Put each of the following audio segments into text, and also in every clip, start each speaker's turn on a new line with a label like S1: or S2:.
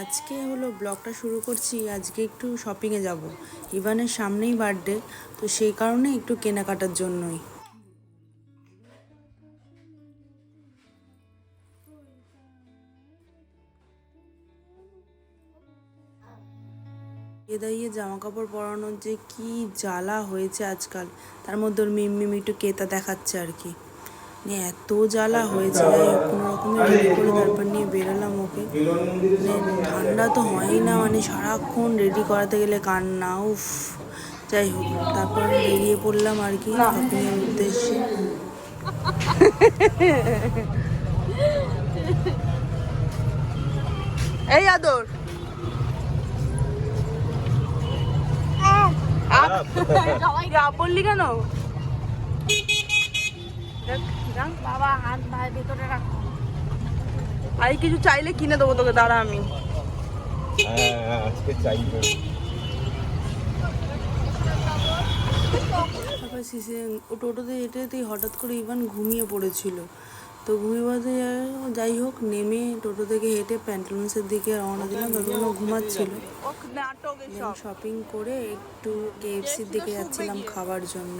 S1: আজকে হলো ব্লগটা শুরু করছি, আজকে একটু শপিংয়ে যাব। ইভানের সামনেই বার্থডে তো সেই কারণে একটু কেনাকাটার জন্যই। এ দাঁড়িয়ে জামা কাপড় পরানোর যে কি জ্বালা হয়েছে আজকাল, তার মধ্যে ওর মিম একটু কেতা দেখাচ্ছে আর কি। নিয়ে এত জ্বালা হয়েছে যাই কোনো রকমে রেডি করে তারপর নিয়ে বেরোলাম ওকে। মানে ঠান্ডা তো হয়ই না মানে সারাক্ষণ রেডি করাতে গেলে কান্না উফ। যাই হোক তারপর বেরিয়ে পড়লাম আর কি শপিংয়ের উদ্দেশ্যে। এই আদর। আপ বললি কেন?
S2: বাবা হাত ভাই ভেতরে রাখো।
S1: আর কিছু চাইলে কিনে দেবো তোকে দাঁড়া আমি।
S3: আজকে চাইবে
S1: তারপর সিসে টোটোতে যেতেই হঠাৎ করে ইভান ঘুমিয়ে পড়েছিল। তো ঘুমিয়ে পড়তে যাই হোক নেমে টোটো থেকে হেঁটে প্যান্টালুন্সের দিকে রওনা দিলাম। ততক্ষণ ঘুমাচ্ছিল। শপিং করে একটু কেএফসির দিকে যাচ্ছিলাম খাবার জন্য।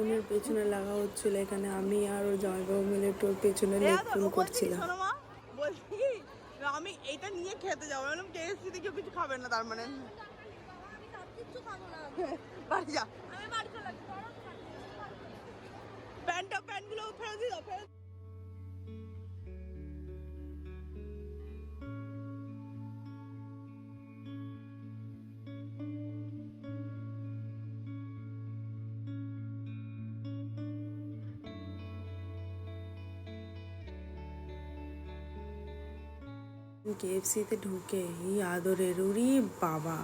S1: উনির পেছনে লাগা হচ্ছিল এখানে আমি আর ওর জামাইবাবু মিলে একটু ওর পেছনে লেগ পুল করছিলাম।
S4: বলছি আমি এটা নিয়ে খেতে যাব। বললাম কেএসসি থেকে কিছু খাবে না তার মানে। প্যান্টটা প্যান্টগুলো ফেরত দিয়ে দাও ফেরত
S1: কেএফসিতে ঢুকে এই আদরের, উরি বাবা,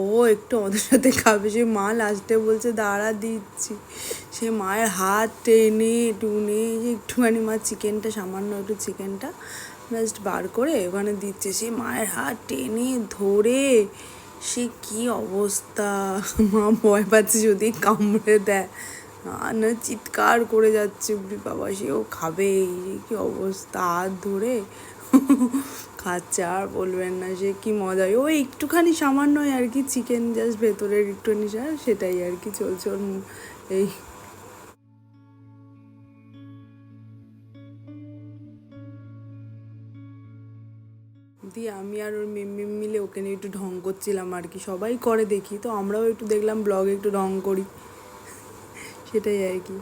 S1: ও একটু ওদের সাথে খাবে। সে মা লাস্টে বলছে, দাঁড়া, দিচ্ছি। সে মায়ের হাত টেনে টুনে একটুখানি মা চিকেনটা সামান্য একটু চিকেনটা জাস্ট বার করে ওখানে দিচ্ছে। সে মায়ের হাত টেনে ধরে, সে কি অবস্থা? মা ভয় পাচ্ছে যদি কামড়ে দেয়। না চিৎকার করে যাচ্ছে বাবা সেও খাবে? কি অবস্থা, হাত ধরে খাচ্ছে, আর বলবেন না সে কি মজা। ওই একটুখানি সামান্যই আর কি চিকেন জাস্ট ভেতরের একটুখানি যা সেটাই আর কি চলছে ওর এই। দিয়ে আমি আর ওর মেম মিম মিলে ওকে নিয়ে একটু ঢং করছিলাম আর কি, সবাই করে দেখি। তো আমরাও একটু দেখলাম, ব্লগে একটু ঢং করি। সেটাই আর কি।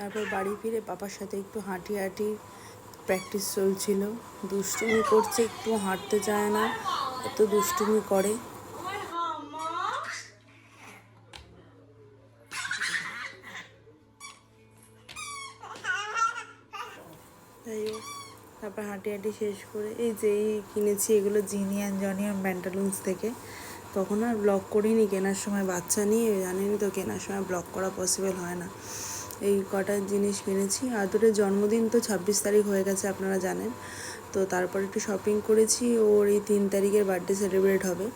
S1: তারপর বাড়ি ফিরে পাপার সাথে একটু হাঁটি হাঁটি প্র্যাকটিস চলছিল। দুষ্টুমি করছে, একটু হাঁটতে চায় না, এত দুষ্টুমি করে। তাই তারপর হাঁটি হাঁটি শেষ করে এই যে এই কিনেছি এগুলো জিনিয়ান জনিয়ান প্যান্টালুন্স থেকে। তখন আর ব্লগ করিনি, কেনার সময় বাচ্চা নিয়ে জানেনই তো কেনার সময় ব্লগ করা পসিবল হয় না। এই কটা জিনিস কিনেছি। আর আদরের জন্মদিন তো ছাব্বিশ তারিখ হয়ে গেছে আপনারা জানেন। তো তারপর একটু শপিং করেছি। ওর এই তিন তারিখের বার্থডে সেলিব্রেট হবে।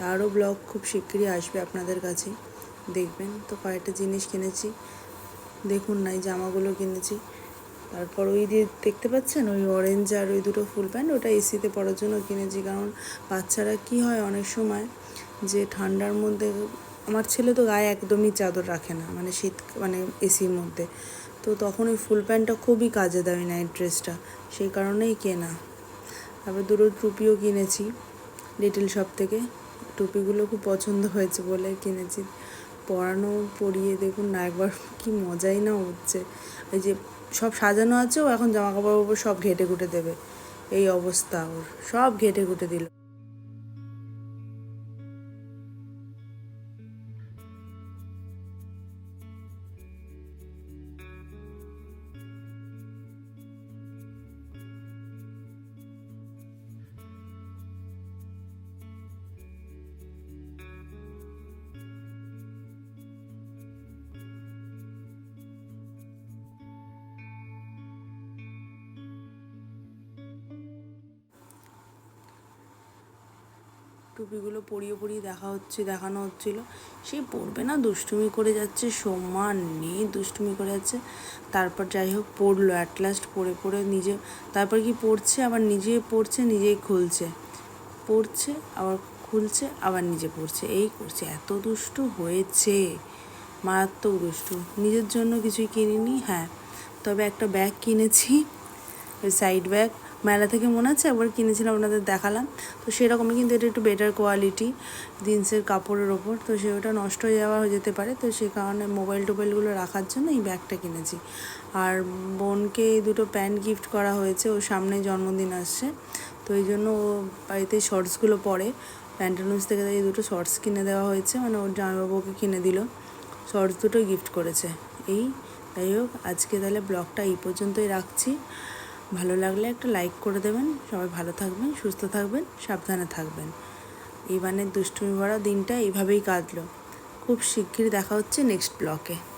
S1: তারও ব্লগ খুব শিগগিরই আসবে আপনাদের কাছে। দেখবেন তো কয়েকটা জিনিস কিনেছি। দেখুন না, এই জামাগুলো কিনেছি। তারপর ওই দিয়ে দেখতে পাচ্ছেন? ওই অরেঞ্জ আর ওই দুটো ফুল প্যান্ট ওটা এসিতে পরার জন্য কিনেছি। কারণ বাচ্চারা কি হয় অনেক সময় যে ঠান্ডার মধ্যে আমার ছেলে তো গায়ে একদমই চাদর রাখে না মানে শীত মানে এসির মধ্যে। তো তখন ওই ফুল প্যান্টটা খুবই কাজে দেয় নাইট ড্রেসটা সেই কারণেই কেনা। তারপর দুটো টুপিও কিনেছি লিটল শপ থেকে। টুপিগুলো খুব পছন্দ হয়েছে বলে কিনেছি। পরানো, পরিয়ে দেখুন না, একবার কি মজাই না হচ্ছে। ওই যে সব সাজানো আছে, ও এখন জামা কাপড় সব ঘেটে ঘুটে দেবে। এই অবস্থা ওর, সব ঘেটে ঘুটে দিল। টুপিগুলো পরিয়ে পরিয়ে দেখা হচ্ছে, দেখানো হচ্ছিল। সে পড়বে না, দুষ্টুমি করে যাচ্ছে, সমান নেই, দুষ্টুমি করে যাচ্ছে। তারপর যাই হোক পড়ল অ্যাট লাস্ট পড়ে পড়ে নিজে, তারপর কি পড়ছে আবার নিজে পড়ছে নিজেই খুলছে। পড়ছে আবার খুলছে, আবার নিজে পড়ছে এই করছে, এত দুষ্টু হয়েছে। মারাত্মক দুষ্টু। নিজের জন্য কিছুই কিনিনি হ্যাঁ। তবে একটা ব্যাগ কিনেছি সাইড ব্যাগ মেলা থেকে মনে আছে? একবার কিনেছিলাম আপনাদের দেখালাম। তো সেরকমই কিন্তু এটা একটু বেটার কোয়ালিটি জিন্সের কাপড়ের ওপর। তো সে ওটা নষ্ট হয়ে যাওয়া যেতে পারে। তো সে কারণে মোবাইল টোবাইলগুলো রাখার জন্য এই ব্যাগটা কিনেছি। আর বোনকে এই দুটো প্যান্ট গিফট করা হয়েছে। ওর সামনে জন্মদিন আসছে। তো এই জন্য ও বাড়িতে শর্টসগুলো পরে। প্যান্টালুন্স থেকে এই দুটো শর্টস কিনে দেওয়া হয়েছে। মানে ওর জামাইবাবুকে কিনে দিল। শর্টস দুটো গিফট করেছে। এই, যাই হোক, আজকে তাহলে ব্লগটা এই পর্যন্তই রাখছি। ভালো লাগলে একটা লাইক করে দেবেন। সবাই ভালো থাকবেন, সুস্থ থাকবেন, সাবধানে থাকবেন। এই মানে দুষ্টুমি ভরা দিনটা এইভাবেই কাটলো। খুব শিগগির দেখা হচ্ছে নেক্সট ব্লকে